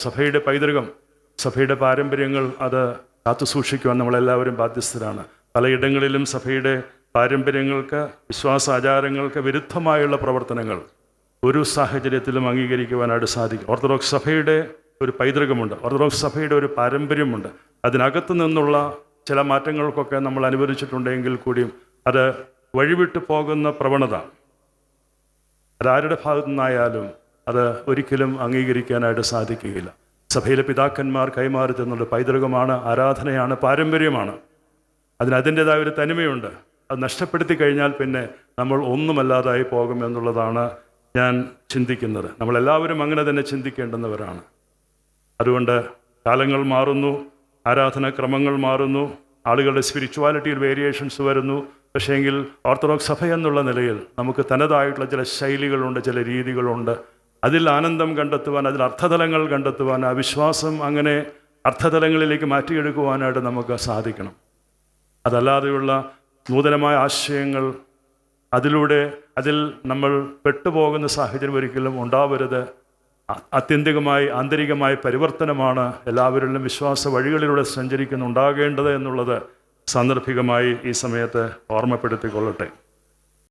സഭയുടെ പൈതൃകം സഭയുടെ പാരമ്പര്യങ്ങൾ അത് കാത്തു സൂക്ഷിക്കുവാൻ നമ്മളെല്ലാവരും ബാധ്യസ്ഥരാണ്. പലയിടങ്ങളിലും സഭയുടെ പാരമ്പര്യങ്ങൾക്ക് വിശ്വാസാചാരങ്ങൾക്ക് വിരുദ്ധമായുള്ള പ്രവർത്തനങ്ങൾ ഒരു സാഹചര്യത്തിലും അംഗീകരിക്കുവാനായിട്ട് സാധിക്കും. ഓർത്തഡോക്സ് സഭയുടെ ഒരു പൈതൃകമുണ്ട്. ഓർത്തഡോക്സ് സഭയുടെ ഒരു പാരമ്പര്യമുണ്ട്. അതിനകത്തു നിന്നുള്ള ചില മാറ്റങ്ങൾക്കൊക്കെ നമ്മൾ അനുവദിച്ചിട്ടുണ്ടെങ്കിൽ കൂടിയും അത് വഴിവിട്ടു പോകുന്ന പ്രവണത. അതാരുടെ ഭാഗത്തു നിന്നായാലും അത് ഒരിക്കലും അംഗീകരിക്കാനായിട്ട് സാധിക്കുകയില്ല. സഭയിലെ പിതാക്കന്മാർ കൈമാറി തന്നുള്ള പൈതൃകമാണ് ആരാധനയാണ് പാരമ്പര്യമാണ്. അതിന് അതിന്റെതായ ഒരു തനിമയുണ്ട്. അത് നഷ്ടപ്പെടുത്തി കഴിഞ്ഞാൽ പിന്നെ നമ്മൾ ഒന്നുമല്ലാതായി പോകും എന്നുള്ളതാണ് ഞാൻ ചിന്തിക്കുന്നത്. നമ്മളെല്ലാവരും അങ്ങനെ തന്നെ ചിന്തിക്കേണ്ടുന്നവരാണ്. അതുകൊണ്ട് കാലങ്ങൾ മാറുന്നു ആരാധനാക്രമങ്ങൾ മാറുന്നു ആളുകളുടെ സ്പിരിച്വാലിറ്റിയിൽ വേരിയേഷൻസ് വരുന്നു. പക്ഷേങ്കിൽ ഓർത്തഡോക്സ് സഭ എന്നുള്ള നിലയിൽ നമുക്ക് തനതായിട്ടുള്ള ചില ശൈലികളുണ്ട് ചില രീതികളുണ്ട്. അതിൽ ആനന്ദം കണ്ടെത്തുവാൻ അതിൽ അർത്ഥതലങ്ങൾ കണ്ടെത്തുവാൻ ആ വിശ്വാസം അങ്ങനെ അർത്ഥതലങ്ങളിലേക്ക് മാറ്റിയെടുക്കുവാനായിട്ട് നമുക്ക് സാധിക്കണം. അതല്ലാതെയുള്ള നൂതനമായ ആശയങ്ങൾ അതിലൂടെ അതിൽ നമ്മൾ പെട്ടുപോകുന്ന സാഹചര്യം ഒരിക്കലും ഉണ്ടാവരുത്. ആത്യന്തികമായി ആന്തരികമായ പരിവർത്തനമാണ് എല്ലാവരിലും വിശ്വാസ വഴികളിലൂടെ സഞ്ചരിക്കുന്നുണ്ടാകേണ്ടത് എന്നുള്ളത് സാന്ദർഭികമായി ഈ സമയത്ത് ഓർമ്മപ്പെടുത്തിക്കൊള്ളട്ടെ.